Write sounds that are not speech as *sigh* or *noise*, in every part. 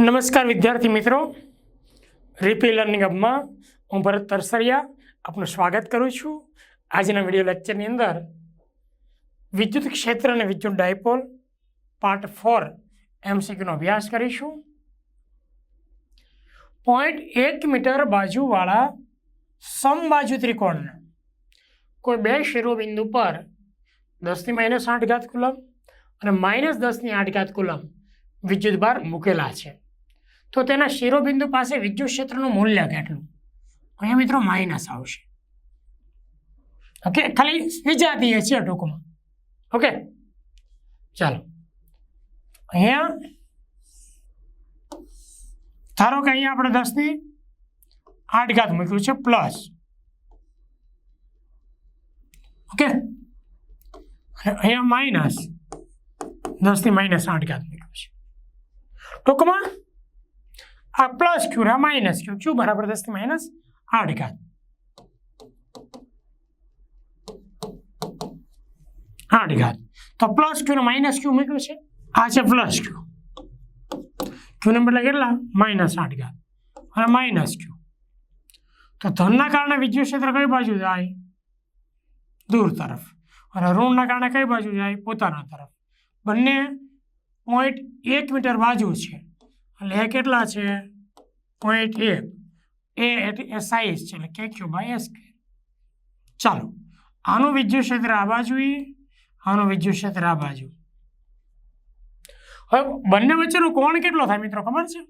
નમસ્કાર વિદ્યાર્થી મિત્રો. રીપી લર્નિંગ હબમાં હું ભરત તરસરિયા આપનું સ્વાગત કરું છું. આજના વીડિયો લેક્ચરની અંદર વિદ્યુત ક્ષેત્ર અને વિદ્યુત ડાયપોલ પાર્ટ ફોર એમસીક્યુનો અભ્યાસ કરીશું. પોઈન્ટ એક મીટર બાજુવાળા સમબાજુ ત્રિકોણના કોઈ બે શિરોબિંદુ પર દસની માઇનસ આઠ ઘાત કુલમ અને માઇનસ દસની આઠ ઘાત કુલમ વિદ્યુતભાર મૂકેલા છે. તો તેના શિરોબિંદુ પાસે વિદ્યુત ક્ષેત્રનું મૂલ્ય કેટલું? અહીંયા મિત્રો માઇનસ આવશે. ઓકે, ખાલી વિજાતીય છે ટૂંકમાં. ઓકે, ચાલો. અહીંયા, ધારો કે અહીંયા આપણે દસની આઠ ઘાત મૂક્યું છે, પ્લસ. ઓકે, અહીંયા માઇનસ દસની માઇનસ આઠ ઘાત મૂક્યું છે. ટૂંકમાં આ પ્લસ ક્યુ ને માઇનસ ક્યુ ક્યુ બરાબર દસથી માઇનસ આઠ ઘાત. આઠ ઘાત. તો પ્લસ ક્યુ ને માઇનસ ક્યુ મૂક્યું છે. આ છે પ્લસ ક્યુ ક્યુ નંબર એટલે કેટલા? માઇનસ આઠ ઘાત. અને માઇનસ ક્યુ તો ધનના કારણે વિદ્યુત ક્ષેત્ર કઈ બાજુ જાય? દૂર તરફ. અને ઋણના કારણે કઈ બાજુ જાય? પોતાના તરફ. બંને પોઈન્ટ એક મીટર બાજુ છે. એટલે એ કેટલા છે? પોઈન્ટ એક. એ એટલે સાઈઝ છે, એટલે કે ક્યુ બાય એસ ચાલો, આનું વિદ્યુત ક્ષેત્ર આ બાજુ આનું વિદ્યુત ક્ષેત્ર આ બાજુ. હવે બંને વચ્ચેનો કોણ કેટલો થાય મિત્રો ખબર છે?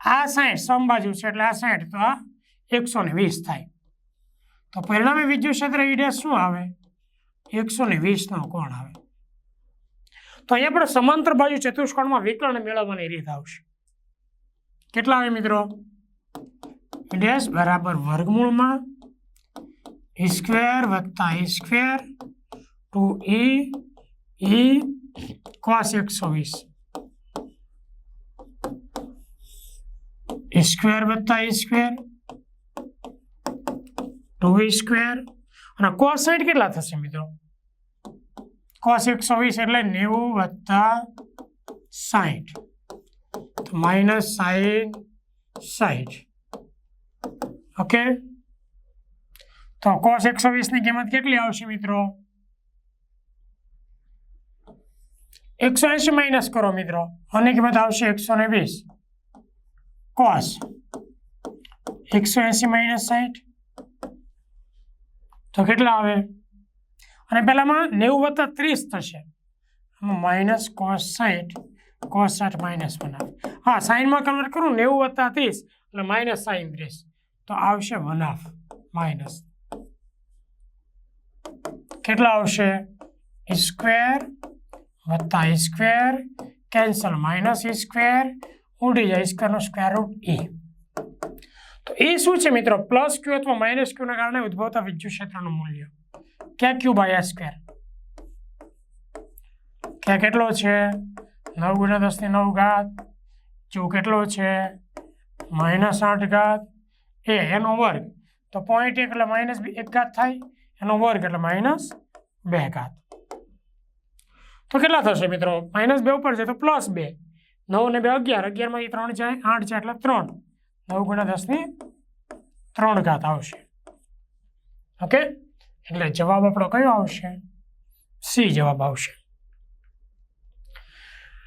આ સાઈઠ સમબાજુ છે, એટલે આ સાઈઠ તો આ એકસો ને વીસ થાય. તો પરિણામે વિદ્યુત ક્ષેત્ર ઈ શું આવે? એકસો ને વીસનો કોણ આવે? તો અહીંયા આપણે સમાંતર બાજુ ચતુષ્કોણમાં વિકલણ મેળવવાની રીત આવશે. કેટલા આવે મિત્રો? ડેશ બરાબર વર્ગમૂળમાં ઈ સ્ક્વેર વત્તા a square two e e cos એકસો વીસ. સ્ક્વેર વત્તા A square two A square. અને કોસ સાઈડ કેટલા થશે મિત્રો? કોસ એકસો વીસ એટલે નેવું વત્તા સાઠ માઇનસ સાઈઠ સાઠ ઓકે? તો કોસ એકસો વીસની કિંમત કેટલી આવશે મિત્રો? એકસો એંશી માઇનસ કરો મિત્રો. આની કિંમત આવશે એકસો ને વીસ. કોસ એકસો એંશી માઇનસ સાહીઠ તો કેટલા આવે? અને પહેલામાં નેવું વત્તા ત્રીસ થશે. માઇનસ કોસ સાઠ કોસ સાઠ માઇનસ વન આવે હા સાઈનમાં કન્વર્ટ કરું નેવું વત્તા ત્રીસ, એટલે માઇનસ સાઈન ત્રીસ. તો આવશે વન હાફ માઇનસ. કેટલા આવશે? સ્ક્વેર વત્તા સ્ક્વેર, કેન્સલ માઇનસ સ્ક્વેર, ઉડી જાય સ્ક્વેરનો સ્ક્વેર રૂટ ઈ તો એ શું છે મિત્રો? પ્લસ ક્યુ અથવા માઇનસ ક્યુના કારણે ઉદ્ભવતા વિદ્યુત ક્ષેત્રનું મૂલ્ય. ક્યાં ક્યુ બાય સ્ક્વેર? ક્યાં કેટલો છે? નવ ગુણ્યા દસની નવ ઘાત જો કેટલો છે, માઇનસ આઠ ઘાત. એ એનો વર્ગ. તો પોઈન્ટ એટલે માઇનસ એક ઘાત થાય, એનો વર્ગ એટલે માઇનસ બે ઘાત. તો કેટલા થશે મિત્રો? માઇનસ બે ઉપર છે તો પ્લસ બે. નવ ને બે અગિયાર, અગિયારમાં એ ત્રણ જાય, આઠ જાય એટલે ત્રણ. નવ ગુણ્યા દસની ત્રણ ઘાત આવશે. ઓકે? એટલે જવાબ આપણો કયો આવશે? સી જવાબ આવશે.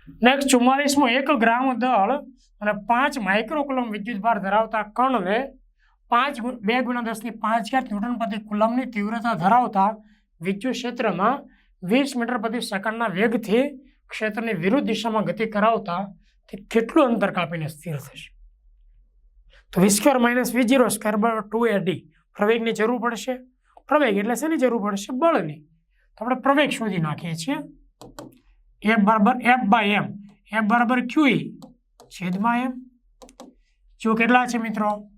નેક્સ્ટ ચુમ્માલીસમો એક ગ્રામ દળ અને પાંચ માઇક્રોકુલમ વિદ્યુતભાર ધરાવતા કણને પાંચ બે ગુણ્યા દસની પાંચ હજાર ન્યૂટન પ્રતિ કુલમની તીવ્રતા ધરાવતા વિદ્યુત ક્ષેત્રમાં વીસ મીટર પ્રતિ સેકન્ડના વેગથી ક્ષેત્રની વિરુદ્ધ દિશામાં ગતિ કરાવતા તે કેટલું અંતર કાપીને સ્થિર થશે? તો V square minus V zero square by two A D પ્રવેગની જરૂર પડશે. પ્રવેગ એટલે શેની જરૂર પડશે? બળની. તો આપણે પ્રવેગ શોધી નાખીએ છીએ. એફ બરાબર એફ બાય એમ એફ બરાબર ક્યુઈ છેદમાં એમ જો કેટલા છે મિત્રો?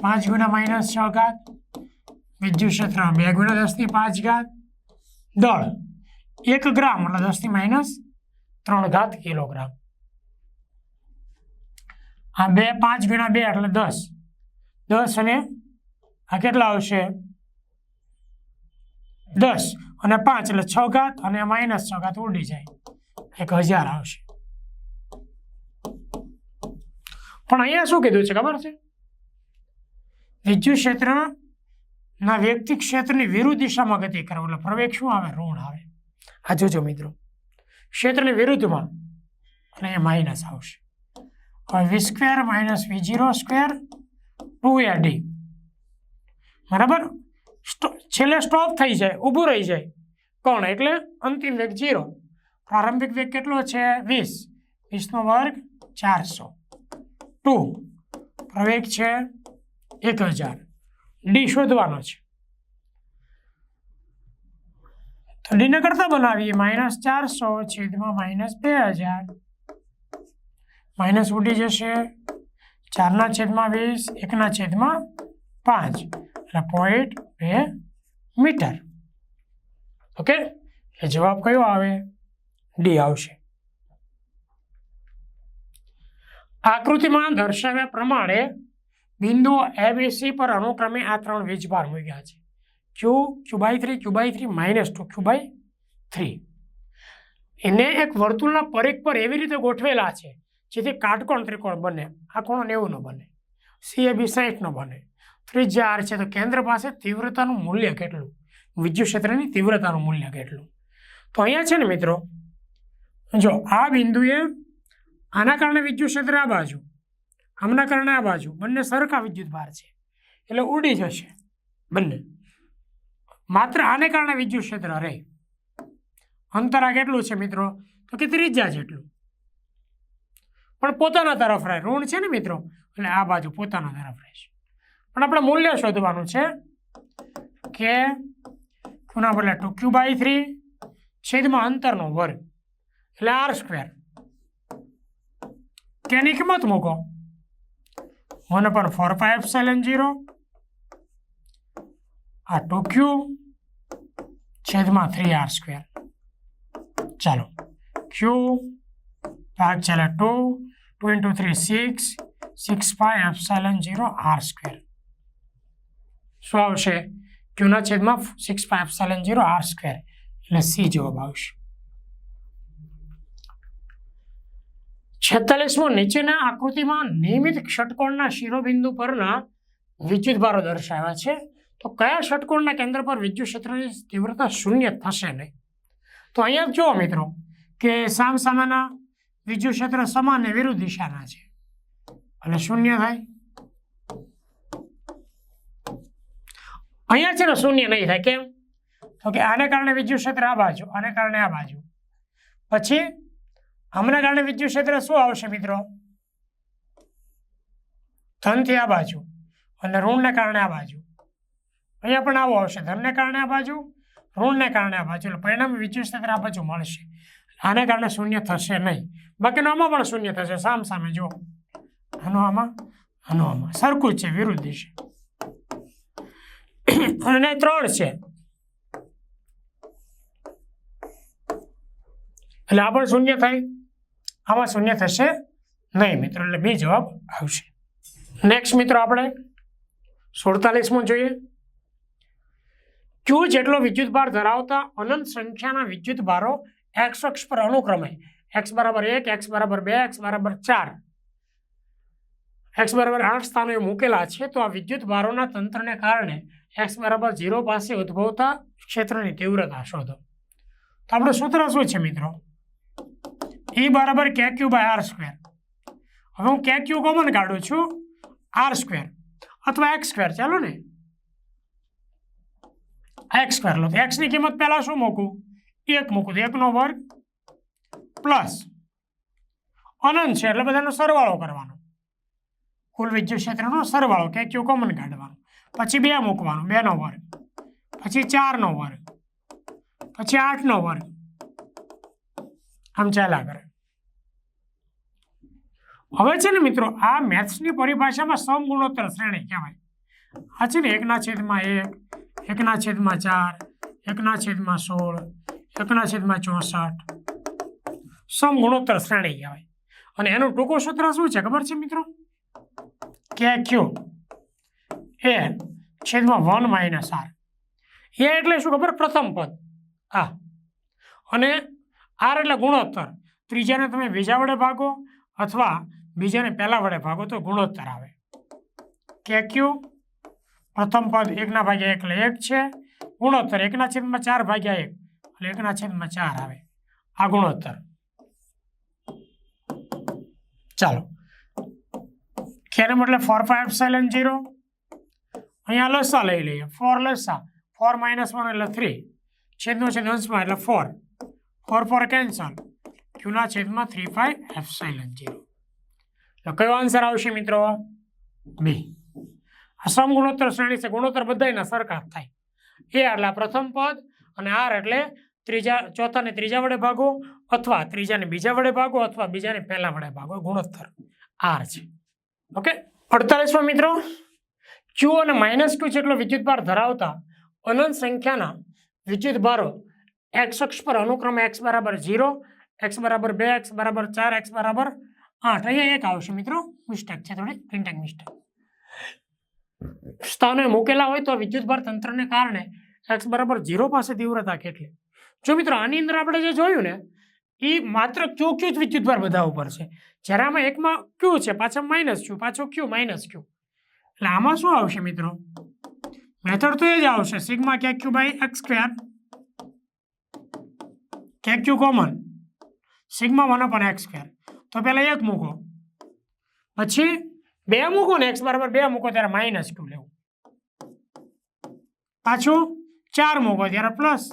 પાંચ ગુણા માઇનસ છ ઘાત. વિદ્યુત ક્ષેત્ર બે ગુણા દસથી પાંચ ઘાત. દળ. એક ગ્રામ એટલે દસથી માઇનસ ત્રણ ઘાત કિલોગ્રામ. આ બે પાંચ ગુણ્યા બે એટલે દસ. દસ અને આ કેટલા આવશે? દસ અને પાંચ એટલે છ ઘાત અને માઇનસ છ ઘાત ઉડી જાય. એક હજાર આવશે. પણ અહીંયા શું કીધું છે ખબર છે? વિદ્યુત ક્ષેત્રના વ્યક્તિ ક્ષેત્રની વિરુદ્ધ દિશામાં ગતિ કરે એટલે પ્રવેગ શું આવે? ઋણ આવે. આ જોજો મિત્રો. ક્ષેત્રની વિરુદ્ધમાં અને એ માઇનસ આવશે. હવે V square minus V zero square two A D બરાબર? છેલ્લે સ્ટોપ થઈ જાય, ઊભું રહી જાય. કોણ? એટલે અંતિમ વેગ જીરો પ્રારંભિક વેગ કેટલો છે? વીસ. વીસનો વર્ગ ચારસો. ટુ. પ્રવેગ છે એક હજાર. ડી શોધવાનો છે. તો ડીને કરતા બનાવીએ. માઇનસ ચારસો છેદમાં માઇનસ બે હજાર. માઇનસ ઉડી જશે ચારના છેદમાં વીસ, એકના છેદમાં પાંચ. એટલે પોઈન્ટ બે મીટર ઓકે એ જવાબ કયો આવે? ડી આવશે. આકૃતિમાં દર્શાવ્યા પ્રમાણે બિંદુઓ એબીસી પર અનુક્રમે આ ત્રણ વીજભાર મૂક્યા છે. Q Q by three Q by three minus two Q by three એને એક વર્તુળના પરેખ પર એવી રીતે ગોઠવેલા છે, જેથી કાટકોણ ત્રિકોણ બને. આ કોણ ન બને? સી એ બી સાઠનો બને. ત્રિજ્યા આર છે તો કેન્દ્ર પાસે તીવ્રતાનું મૂલ્ય કેટલું? વિદ્યુત ક્ષેત્રની તીવ્રતાનું મૂલ્ય કેટલું? તો અહીંયા છે ને મિત્રો, જો આ બિંદુએ આના કારણે વિદ્યુત ક્ષેત્ર આ બાજુ, આમના કારણે આ બાજુ, બંને સરખા વિદ્યુત ભાર છે. એટલે ઉડી જશે બંને. માત્ર આને કારણે વિદ્યુત ક્ષેત્ર રહે. અંતર આ કેટલું છે મિત્રો? તો કે ત્રિજ્યા જેટલું. પણ પોતાના તરફ રહે. ઋણ છે ને મિત્રો? એટલે આ બાજુ પોતાના તરફ રહેશે. પણ આપણે મૂલ્ય શોધવાનું છે. કે કોના બદલે ટુ ક્યુ બાય થ્રી છેદમાં અંતરનો વર્ગ. એટલે આર સ્ક્વેર. કેની કિંમત મૂકો. વન પર ફોર ફાઈવ સેવન જીરો આ ટુ ક્યુ છેદમાં થ્રી આર સ્ક્વેર. ચાલો. ક્યુ ભાગ ચાલે two two into three six six five epsilon zero R square. શું આવશે ક્યુના છેદમાં six five epsilon zero R square એટલે સી જવાબ આવશે. છેતાલીસમો નીચેના આકૃતિમાં નિયમિત ષટકોણના શિરોબિંદુ પરના વિદ્યુતભારો દર્શાવ્યા છે. તો કયા ષટકોણના કેન્દ્ર પર વિદ્યુત ક્ષેત્રની તીવ્રતા શૂન્ય થશે નહીં? તો અહીંયા જુઓ મિત્રો, કે સામ સામાના વિદ્યુત ક્ષેત્ર સમાન વિરુદ્ધ દિશાના છે. અને શૂન્ય થાય. અહીંયા છે ને શૂન્ય નહીં થાય. કેમ? તો કે આને કારણે વિદ્યુત ક્ષેત્ર આ બાજુ, આને કારણે આ બાજુ. પછી આમના કારણે વિદ્યુત ક્ષેત્ર શું આવશે મિત્રો? ધનથી આ બાજુ અને ઋણને કારણે આ બાજુ. અહીંયા પણ આવું આવશે. ધનને કારણે આ બાજુ, ઋણને કારણે આ બાજુ. એટલે પરિણામે વિદ્યુત ક્ષેત્ર આ બાજુ મળશે. આને કારણે શૂન્ય થશે નહીં. બાકીનો આમાં પણ શૂન્ય થશે. સામ સામે જો આનો આમાં આનો આમાં. સરખું જ છે. વિરુદ્ધ દિશે. *coughs* અને ત્રણ છે. એટલે આ પણ શૂન્ય થાય. આમાં શૂન્ય થશે નહીં મિત્રો, એટલે બે જવાબ આવશે. નેક્સ્ટ મિત્રો આપણે સુડતાલીસમાં જોઈએ. ક્યુ જેટલો વિદ્યુત ભાર ધરાવતા અનંત સંખ્યાના વિદ્યુત ભારો એક્સ અક્ષ પર અનુક્રમે. એક્સ બરાબર એક એક્સ બરાબર બે એક્સ બરાબર ચાર. એક્સ બરાબર આઠ સ્થાનો મૂકેલા છે, તો આ વિદ્યુત ભારોના તંત્રને કારણે એક્સ બરાબર ઝીરો પાસે ઉદ્ભવતા ક્ષેત્રની તીવ્રતા શોધો. તો આપણું સૂત્ર શું છે મિત્રો? ઈ બરાબર કે ક્યુ બાય આર સ્ક્વેર. હવે હું કે ક્યુ કોમન કાઢું છું? R square. અથવા એક્સ સ્ક્વેર. ચાલો ને? X square. લો એક્સની કિંમત પહેલાં શું મૂકું? એક મૂકું, તો એકનો વર્ગ પ્લસ અનંત છે, એટલે બધાનો સરવાળો કરવાનો. કુલ વિદ્યુત ક્ષેત્રનો સરવાળો કે ક્યુ કોમન કાઢવાનો. પછી બે મૂકવાનો, બેનો વર્ગ. પછી ચારનો વર્ગ. પછી આઠનો વર્ગ. આમ ચાલ્યા કરે. હવે છે ને મિત્રો, આ મેથ્સની પરિભાષામાં સમગુણોત્તર શ્રેણી કહેવાય. આ છે ને એકના છેદમાં એક, એકના છેદમાં ચાર, એકના છેદમાં સોળ, એકના છેદમાં ચોસઠ. સમગુણોત્તર શ્રેણી કહેવાય. અને એનું ટૂંકું સૂત્ર શું છે? ખબર છે મિત્રો? કે ક્યુ? એ છેદમાં વન માઇનસ આર. એ એટલે શું ખબર? પ્રથમ પદ. આ અને આર એટલે ગુણોત્તર. ત્રીજાને તમે બીજા વડે ભાગો અથવા બીજાને પહેલા વડે ભાગો તો ગુણોત્તર આવે. કે ક્યુ? પ્રથમ પદ એકના ભાગ્યા એક એટલે એક છે. ગુણોત્તર એકના છેદમાં ચાર ભાગ્યા એક. એટલે એકના છેદમાં ચાર આવે. આ ગુણોત્તર. ચાલો. કેરમ એટલે ફોર ફાઈવ સેવન જીરો અહીંયા લસા લઈ લઈએ. ફોર લસા. ફોર માઇનસ વન એટલે થ્રી છેદનો છેદ અંશમાં એટલે ફોર ફોર ફોર કેન્સલ ક્યુના છેદમાં three five epsilon zero તો કયો આન્સર આવશે મિત્રો? બી આ સમગુણોત્તર શ્રેણી છે. ગુણોત્તર બધાયના સરખા થાય. એ એટલે પ્રથમ પદ અને આર એટલે ત્રીજા, ચોથાને ત્રીજા વડે ભાગો અથવા ત્રીજાને બીજા વડે ભાગો અથવા બીજાને પહેલા વડે ભાગો. ગુણોત્તર. આર છે. ઓકે અડતાલીસમાં મિત્રો? ક્યુ અને માઇનસ ક્યુ જેટલો વિદ્યુતભાર ધરાવતા અનંત સંખ્યાના વિદ્યુતભારો એક્સ અક્ષ પર અનુક્રમે એક્સ બરાબર ઝીરો એક્સ બરાબર બે એક્સ બરાબર ચાર એક્સ બરાબર આઠ. અહીંયા એક આવશે મિત્રો. મિસ્ટેક છે થોડી. પ્રિન્ટિંગ મિસ્ટેક સ્થાને મૂકેલા હોય તો વિદ્યુતભાર તંત્રને કારણે એક્સ બરાબર ઝીરો પાસે તીવ્રતા કેટલી? જો મિત્રો આની અંદર આપણે જે જોયું ને, એ માત્ર ક્યુ ક્યુ જ વિદ્યુતભાર બધા ઉપર છે. જ્યારે આમાં એકમાં ક્યુ છે, પાછા માઇનસ ક્યુ પાછો ક્યુ માઇનસ ક્યુ એટલે આમાં શું આવશે મિત્રો? મેથડ તો એ જ આવશે. સિગ્મા કે ક્યુ બાય એક્સ સ્ક્વેર. કે Q common? Sigma one upon X square. તો પહેલાં એક મૂકો. પછી બે મૂકો ને એક્સ બરાબર બે મૂકો ત્યારે માઇનસ ક્યુ લેવું. પાછું ચાર મૂકો ત્યારે પ્લસ.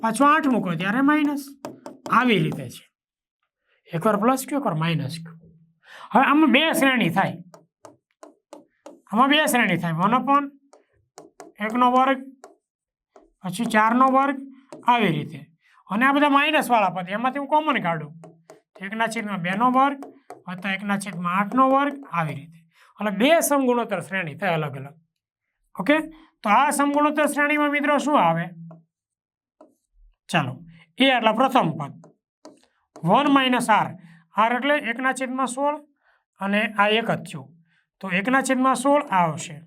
પાછું આઠ મૂકો ત્યારે માઇનસ. આવી રીતે છે. એકવાર પ્લસ ક્યુ એકવાર માઇનસ ક્યુ. હવે આમાં બે શ્રેણી થાય. આમાં બે શ્રેણી થાય. વન અપોન એકનો વર્ગ, પછી ચારનો વર્ગ, આવી રીતે. અને આ બધા માઇનસવાળા પદ, એમાંથી હું કોમન કાઢું. એકના છેદમાં બેનો વર્ગ, વત્તા એકના છેદમાં આઠનો વર્ગ, આવી રીતે. એટલે બે સમગુણોત્તર શ્રેણી થાય અલગ અલગ. ઓકે? તો આ સમગુણોત્તર શ્રેણીમાં મિત્રો શું આવે? ચાલો. એ એટલે પ્રથમ પદ. One minus R. આર એટલે એકના છેદમાં સોળ અને આ એક જ થયું. તો એકના છેદમાં સોળ આ આવશે.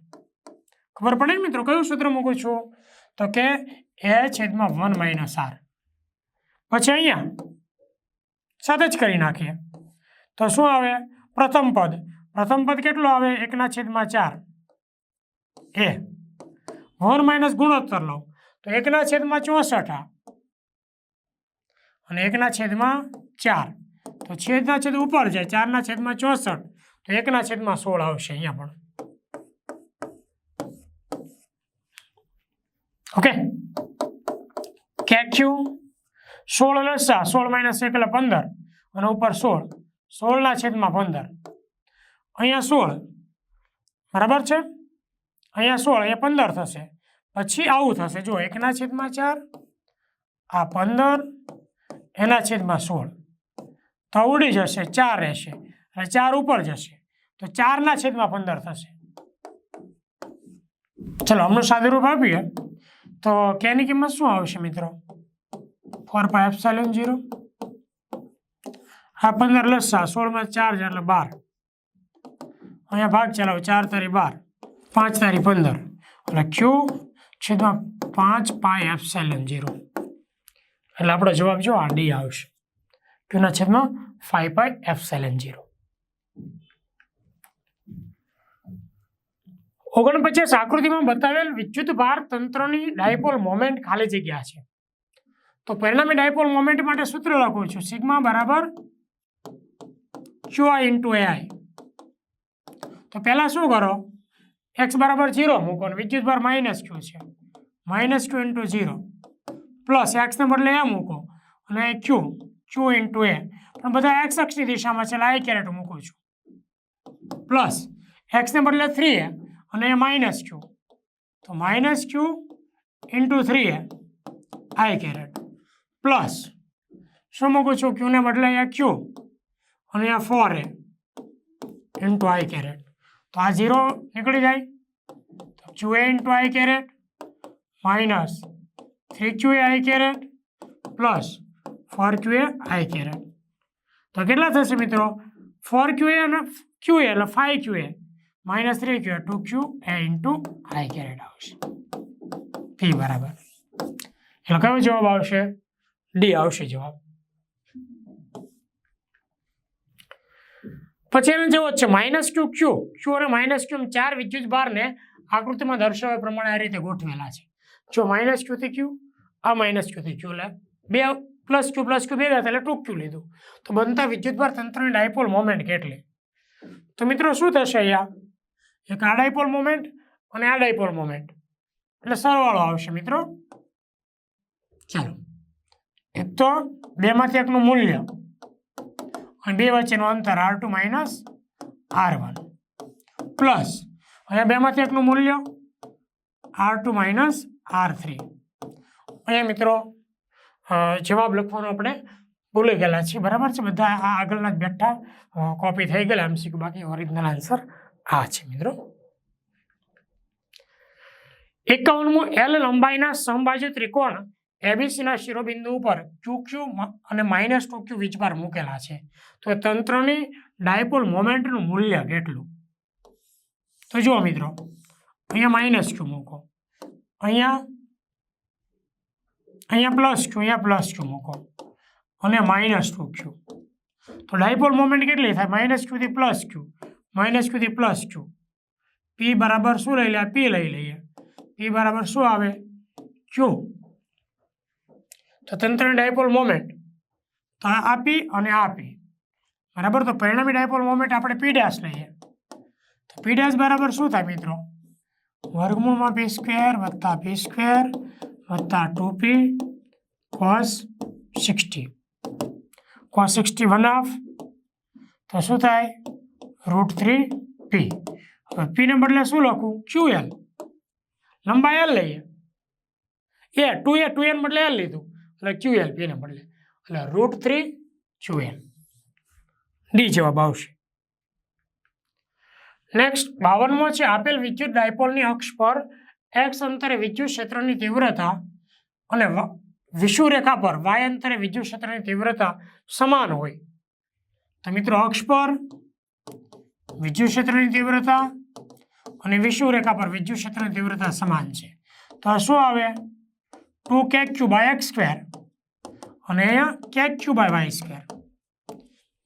ખબર પડે ને મિત્રો, કયું સૂત્ર મૂકું છું? તો કે એ છેદમાં વન માઇનસ આર પછી અહીંયા સાથે જ કરી નાખીએ. તો શું આવે? પ્રથમ પદ. પ્રથમ પદ કેટલું આવે? એકના છેદમાં ચાર. એ. વન માઇનસ ગુણોત્તર લો. તો એકના છેદમાં ચોસઠ આ. અને એકના છેદમાં ચાર. તો છેદના છેદ ઉપર જાય. ચારના છેદમાં ચોસઠ. એકના છેદમાં સોળ આવશે અહીંયા પણ. ઓકે. ક્યુ સોળ લસા સોળ માઇનસ એક એટલે પંદર, અને ઉપર સોળ. સોળના છેદમાં પંદર. અહીંયા સોળ. બરાબર છે? અહીંયા સોળ, અહીંયા પંદર થશે. પછી આવું થશે. જો એકના છેદમાં ચાર, આ પંદર, એના છેદમાં સોળ. તો ઉડી જશે, ચાર રહેશે. અને ચાર ઉપર જશે. તો ચારના છેદમાં પંદર થશે. ચલો, હમણાં સાદુરૂપ આપીએ. તો કેની કિંમત શું આવશે મિત્રો? ફોર પાય એપ્સાઇલન જીરો આ પંદર લસા સોળમાં ચાર એટલે બાર. અહીંયા ભાગ ચલાવો, ચાર તારી બાર, પાંચ તારી પંદર. એટલે ક્યુ છેદમાં પાંચ પાય એપ્સાઇલન જીરો એટલે આપણો જવાબ જો આ ડી આવશે. ક્યુના છેદમાં ફાઈવ પાય એપ્સાઇલન જીરો ઓગણપચાસ આકૃતિમાં બતાવેલ વિદ્યુત ભાર તંત્રની ડાયપોલ મોમેન્ટ ખાલી જગ્યા છે. તો પરિણામે ડાયપોલ મોમેન્ટ માટે સૂત્ર લખું છું. સિગ્મા બરાબર ક્યુ આઈ ઇન્ટુ એઆઈ તો પહેલાં શું કરો? એક્સ બરાબર ઝીરો મૂકો વિદ્યુત ભાર માઇનસ ક્યુ છે. Minus Q into zero plus એક્સને બદલે એ મૂકો અને ક્યુ? Q into A. પણ બધા એક્સ અક્ષની દિશામાં છે એટલે આઈ કેરેટ મૂકું છું. પ્લસ એક્સને બદલે થ્રી એ. અને એ માઇનસ ક્યુ તો minus Q into three A I caret plus શું મૂકું છું? ક્યુને બદલે અહીંયા ક્યુ અને અહીંયા four A into I caret તો આ ઝીરો નીકળી જાય. તો Q A into I caret minus three Q A I caret plus four Q A I caret તો કેટલા થશે મિત્રો? ફોર ક્યુ એ અને ક્યુ એ, એટલે five Q A. Minus three Q? Two Q A into I caret આવશે. P બરાબર. એટલે કયો જવાબ આવશે? ડી આવશે જવાબ. પછી એને જ છે માઇનસ ટુ ક્યુ. ક્યુ અને માઇનસ ક્યુ ચાર વિદ્યુત ભારને આકૃતિમાં દર્શાવ્યા પ્રમાણે આ રીતે ગોઠવેલા છે. જો માઇનસ ક્યુથી ક્યુ, આ માઇનસ ક્યુથી ક્યુ લે. બે પ્લસ ક્યુ પ્લસ ક્યુ ભેગા એટલે ટુ ક્યુ લીધું. તો બનતા વિદ્યુતભાર તંત્રની ડાયપોલ મોમેન્ટ કેટલી? તો મિત્રો શું થશે અહીંયા? એક આ ડાયપોલ મોમેન્ટ અને આ ડાયપોલ મોમેન્ટ એટલે સરવાળો આવશે મિત્રો. ચાલો. એક તો બેમાંથી એકનું મૂલ્ય અને બે વચ્ચેનું અંતર R two minus R one plus અહીંયા બેમાંથી એકનું મૂલ્ય R two minus R three અહીંયા મિત્રો જવાબ લખવાનો આપણે ભૂલી ગયેલા છીએ. બરાબર છે? બધા આ આગળના જ બેઠા કોપી થઈ ગયેલા. એમસીક્યુ બાકી ઓરિજિનલ આન્સર આ છે મિત્રો. એકાવનમું એલ લંબાઈના સમબાજુ ત્રિકોણ એબીસીના શિરોબિંદુ ઉપર ક્યુ અને માઇનસ ટુ ક્યુ વીજભાર મૂકેલા છે. તો તંત્રની ડાયપોલ મોમેન્ટનું મૂલ્ય કેટલું? તો જુઓ મિત્રો, અહીંયા માઇનસ ક્યુ મૂકો. અહીંયા અહીંયા પ્લસ ક્યુ અહીંયા પ્લસ ક્યુ મૂકો. અને માઇનસ ટુ ક્યુ તો ડાયપોલ મોમેન્ટ કેટલી થાય? માઇનસ ક્યુથી પ્લસ ક્યુ માઇનસ ક્યુથી પ્લસ ક્યુ? પી બરાબર શું લઈ લે? પી લઈ લઈએ. પી બરાબર શું આવે? ક્યુ તો તંત્રની ડાયપોલ મોમેન્ટ તો આ પી અને આ પી બરાબર? તો પરિણામી ડાયપોલ મોમેન્ટ આપણે પી ડેશ લઈએ. તો પી ડેશ બરાબર શું થાય મિત્રો? વર્ગમૂળમાં પી સ્ક્વેર વત્તા પી સ્ક્વેર વત્તા two P cos sixty cos sixty one half તો શું થાય? Root three P. હવે પીને બદલે શું લખું? Q L. લંબાઈ એલ લઈએ. A two A, two N બદલે એલ લીધું. એટલે ક્યુ એલ પીને બદલે. એટલે root three Q L. D જવાબ આવશે. નેક્સ્ટ બાવનમો છે, આપેલ વિદ્યુત ડાયપોલની અક્ષ પર એક્સ અંતરે વિદ્યુત ક્ષેત્રની તીવ્રતા અને વિષુરેખા પર વાય અંતરે વિદ્યુત ક્ષેત્રની તીવ્રતા સમાન હોય. તો મિત્રો, અક્ષ પર વિદ્યુત ક્ષેત્રની તીવ્રતા અને વિષુવરેખા પર વિદ્યુત ક્ષેત્રની તીવ્રતા સમાન છે. તો આ શું આવે? ટુ કે ક્યુ બાય એક્સ સ્ક્વેર અને અહીંયા કે ક્યુ બાય વાય સ્ક્વેર.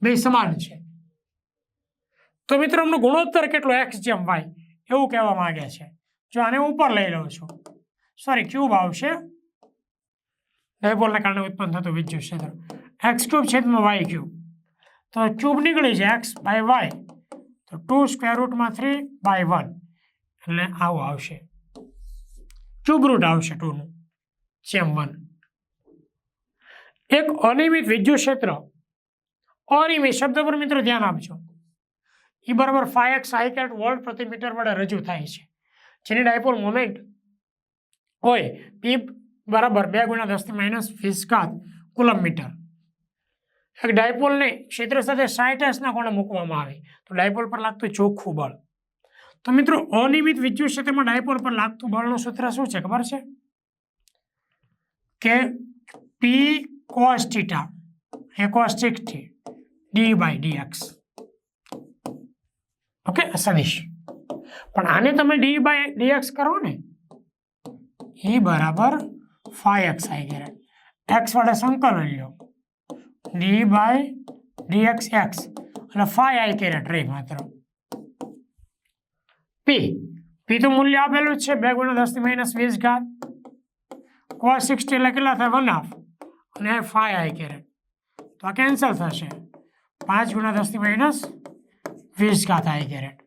બે સમાન છે. તો મિત્રો, એમનો ગુણોત્તર કેટલો? એક્સ જેમ વાય. એવું કહેવા માંગે છે. જો આને ઉપર લઈ લઉં છું. સોરી ક્યુબ આવશે. ડાયપોલને કારણે ઉત્પન્ન થતું વિદ્યુત ક્ષેત્ર એક્સ ક્યુબ છેદમાં વાય ક્યુબ. તો ક્યુબ નીકળી જાય એક્સ બાય વાય. તો ટુ સ્ક્વેર રૂટમાં થ્રી બાય વન એટલે આવું આવશે. રૂટ આવશે ટુનું જેમ વન એક અનિયમિત વિદ્યુત ક્ષેત્ર અનિયમિત શબ્દ પર મિત્રો ધ્યાન આપજો. એ બરાબર five X I caret volt પ્રતિ મીટર વડે રજૂ થાય છે. જેની ડાયપોલ મોમેન્ટ હોય. પી બરાબર બે ગુણ્યા દસથી માઇનસ વીસ ઘાત કુલમ મીટર. એક ડાયપોલને ક્ષેત્ર સાથે સાઠ એસના કોણે મૂકવામાં આવે? તો ડાયપોલ પર લાગતું ચોખ્ખું બળ. તો મિત્રો, અનિયમિત વિદ્યુત ક્ષેત્રમાં ડાયપોલ પર લાગતું બળનું સૂત્ર શું છે? ખબર છે? કે P cos theta A cos D by DX okay સદીશ પણ આને તમે ડી બાય ડીએક્સ કરો ને એ બરાબર ફાઈ એક્સ આઈ ગયા એક્સ વડે સંકલન લ્યો ડી બાય ડીએક્સ એક્સ અને ફાઈ આઈ કેરેટ રહી માત્ર. પી પી તો મૂલ્ય આપેલું જ છે. બે ગુણ્યા દસથી માઇનસ વીસ ઘાત. કોસ સિક્સટી એટલે કેટલા થાય? વન હાફ અને ફાઈ આઈ કેરેટ તો આ કેન્સલ થશે. પાંચ ગુણ્યા દસથી માઇનસ વીસ ઘાત આઈ કેરેટ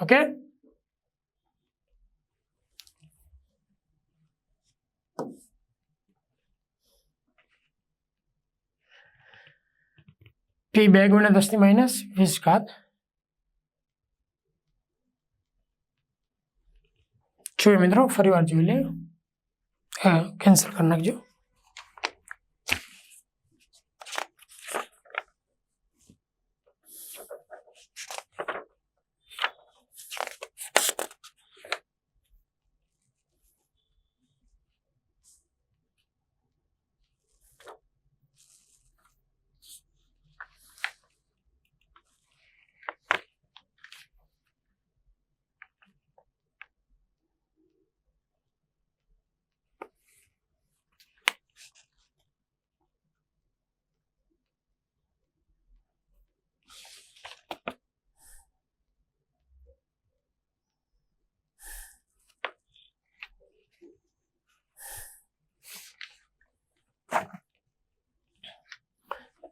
ઓકે પી બે ગુણ્યા દસની માઇનસ વીસ ઘાત જોઈએ મિત્રો ફરી વાર જોઈ લે હા કેન્સલ કરી નાખજો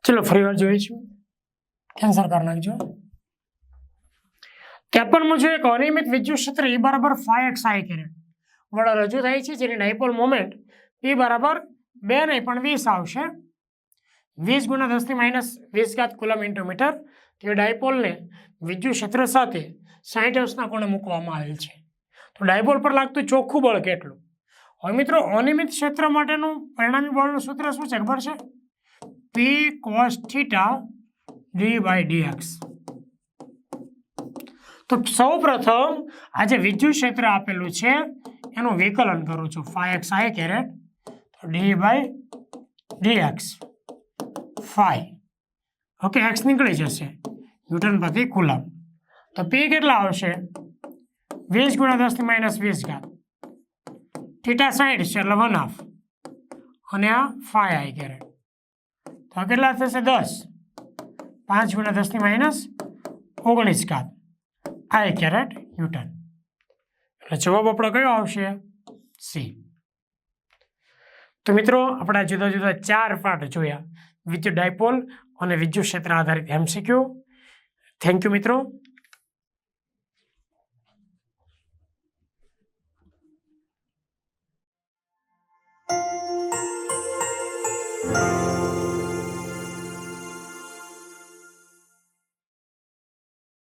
ચલો ફરી વાર જોઈશું કેન્સલ કરી નાખજો. ત્રેપનમાં જો એક અનિયમિત વિદ્યુત ક્ષેત્ર એ બરાબર ફાઈવ એક્સ આઈ કેરેટ વડે રજૂ થાય છે જેની ડાયપોલ મોમેન્ટ એ બરાબર બે નહીં પણ વીસ આવશે. વીસ ગુણ્યા દસથી માઇનસ વીસ ઘાત કુલમ ઇન્ટુ મીટર તે ડાયપોલને વિદ્યુત ક્ષેત્ર સાથે સાઠ અંશના કોણે મૂકવામાં આવેલ છે. તો ડાયપોલ પર લાગતું ચોખ્ખું બળ કેટલું? હવે મિત્રો અનિયમિત ક્ષેત્ર માટેનું પરિણામી બળનું સૂત્ર શું છે? ખબર છે? P cos theta d by dx તો સૌ પ્રથમ આ જે વિદ્યુત ક્ષેત્ર આપેલું છે, એનું વિકલન કરું છું. ફાઈ એક્સ આઈ કેરેટ તો d by dx phi okay x નીકળી જશે. ન્યૂટન પ્રતિ કુલમ તો પી કેટલા આવશે? વીસ ગુણ્યા દસથી માઇનસ વીસ ઘાત. થીટા સાઈઠ છે એટલે વન હાફ અને આ ફાઈ આઈ કેરેટ તો આ કેટલા થશે? દસ. પાંચ ગુણ્યા દસની માઇનસ ઓગણીસ ઘાત. એ કેરેટ ન્યૂટન. એટલે જવાબ આપણો કયો આવશે? સી. તો મિત્રો, આપણા જુદા જુદા ચાર પાર્ટ જોયા. વિદ્યુત ડાયપોલ અને વિદ્યુત ક્ષેત્ર આધારિત એમસીક્યુ થેન્ક યુ મિત્રો.